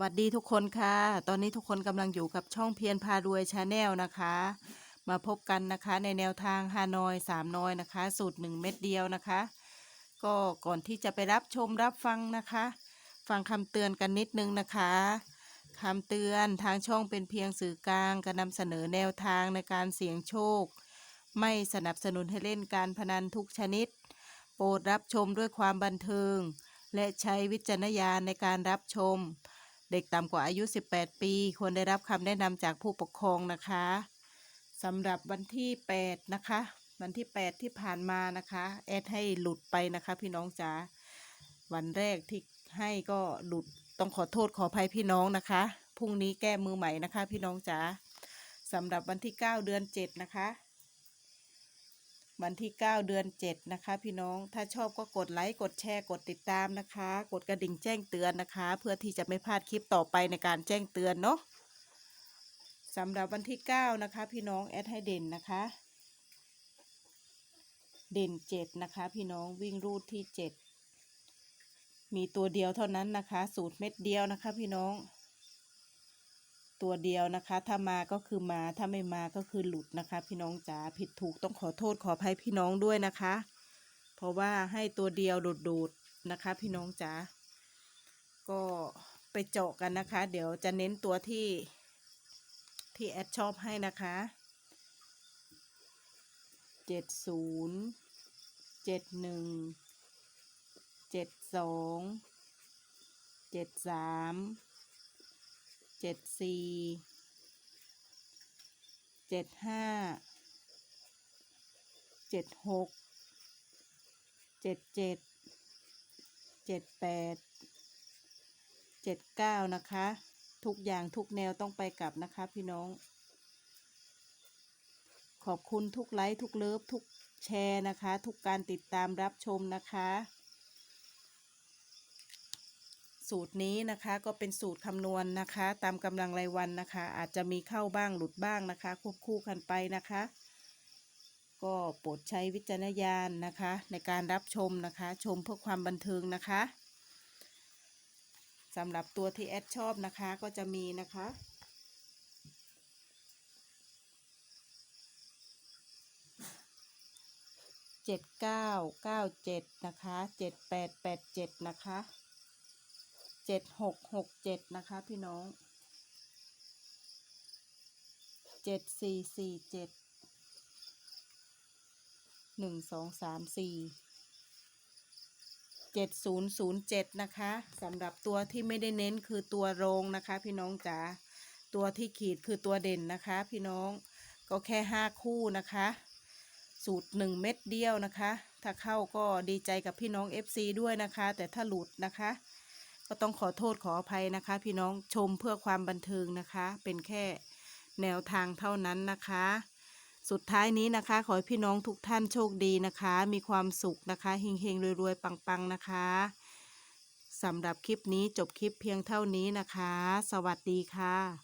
วัสดีทุกคนค่ะ ตอนนี้ทุกคนกำลังอยู่กับช่องเพียรพารวยชาแนลนะคะ มาพบกันนะคะในแนวทางฮานอยสามน้อยนะคะ สูตรหนึ่งเม็ดเดียวนะคะ ก็ก่อนที่จะไปรับชมรับฟังนะคะ ฟังคำเตือนกันนิดนึงนะคะคำเตือนทางช่องเป็นเพียงสื่อกลางการนำเสนอแนวทางในการเสี่ยงโชค ไม่สนับสนุนให้เล่นการพนันทุกชนิด โปรดรับชมด้วยความบันเทิง และใช้วิจารณญาณในการรับชม เด็กต่ำกว่าอายุ 18 ปี ควรได้รับคำแนะนำจากผู้ปกครองนะคะสำหรับวันที่ 8 นะคะ วันที่ 8 ที่ผ่านมานะคะ แอดให้หลุดไปนะคะ พี่น้องจ๋าวันแรกที่ให้ก็หลุดต้องขอโทษขออภัยพี่น้องนะคะพรุ่งนี้แก้มือใหม่นะคะ พี่น้องจ๋าสำหรับวันที่ 9 เดือน 7 นะคะ วันที่ 9 เดือน 7 นะคะ พี่น้องถ้าชอบก็กดไลค์กดแชร์กดติดตามนะคะ กดกระดิ่งแจ้งเตือนนะคะ เพื่อที่จะไม่พลาดคลิปต่อไปในการแจ้งเตือนเนาะสำหรับวันที่ 9 นะคะ พี่น้องแอดให้เด่นนะคะ เด่น 7 นะคะ พี่น้องวิ่งรูดที่ 7 มีตัวเดียวเท่านั้นนะคะ สูตรเม็ดเดียวนะคะ พี่น้อง ตัวเดียวนะคะ ถ้ามาก็คือมาถ้าไม่มาก็คือหลุดนะคะ พี่น้องจ๋าผิดถูกต้องขอโทษขออภัยพี่น้องด้วยนะคะ เพราะว่าให้ตัวเดียวโดดๆนะคะ พี่น้องจ๋าก็ไปเจาะกันนะคะ เดี๋ยวจะเน้นตัวที่ที่แอดชอบให้นะคะเจ็ดศูนย์เจ็ดหนึ่งเจ็ดสองเจ็ดสาม เจ็ดสี่เจ็ดห้าเจ็ดหกเจ็ดเจ็ดเจ็ดแปดเจ็ดเก้านะคะ ทุกอย่างทุกแนวต้องไปกลับนะคะพี่น้อง ขอบคุณทุกไลค์ทุกเลิฟทุกแชร์นะคะ ทุกการติดตามรับชมนะคะ สูตรนี้นะคะก็เป็นสูตรคำนวณนะคะ ตามกำลังรายวันนะคะ อาจจะมีเข้าบ้างหลุดบ้างนะคะ ควบคู่กันไปนะคะ ก็โปรดใช้วิจารณญาณนะคะ ในการรับชมนะคะ ชมเพื่อความบันเทิงนะคะสำหรับตัวที่แอดชอบนะคะก็จะมีนะคะเจ็ดเก้าเก้าเจ็ดนะคะเจ็ดแปดแปดเจ็ดนะคะ เจ็ดหกหกเจ็ดนะคะพี่น้องเจ็ดสี่สี่เจ็ดหนึ่งสองสามสี่เจ็ดศูนย์ศูนย์เจ็ดนะคะสำหรับตัวที่ไม่ได้เน้นคือตัวโรงนะคะ พี่น้องจ๋าตัวที่ขีดคือตัวเด่นนะคะ พี่น้องก็แค่ห้าคู่นะคะ สูตรหนึ่งเม็ดเดียวนะคะ ถ้าเข้าก็ดีใจกับพี่น้อง FC ด้วยนะคะ แต่ถ้าหลุดนะคะ ก็ต้องขอโทษขออภัยนะคะ พี่น้องชมเพื่อความบันเทิงนะคะ เป็นแค่แนวทางเท่านั้นนะคะ สุดท้ายนี้นะคะ ขอให้พี่น้องทุกท่านโชคดีนะคะ มีความสุขนะคะเฮงๆรวยๆปังๆนะคะสำหรับคลิปนี้จบคลิปเพียงเท่านี้นะคะ สวัสดีค่ะ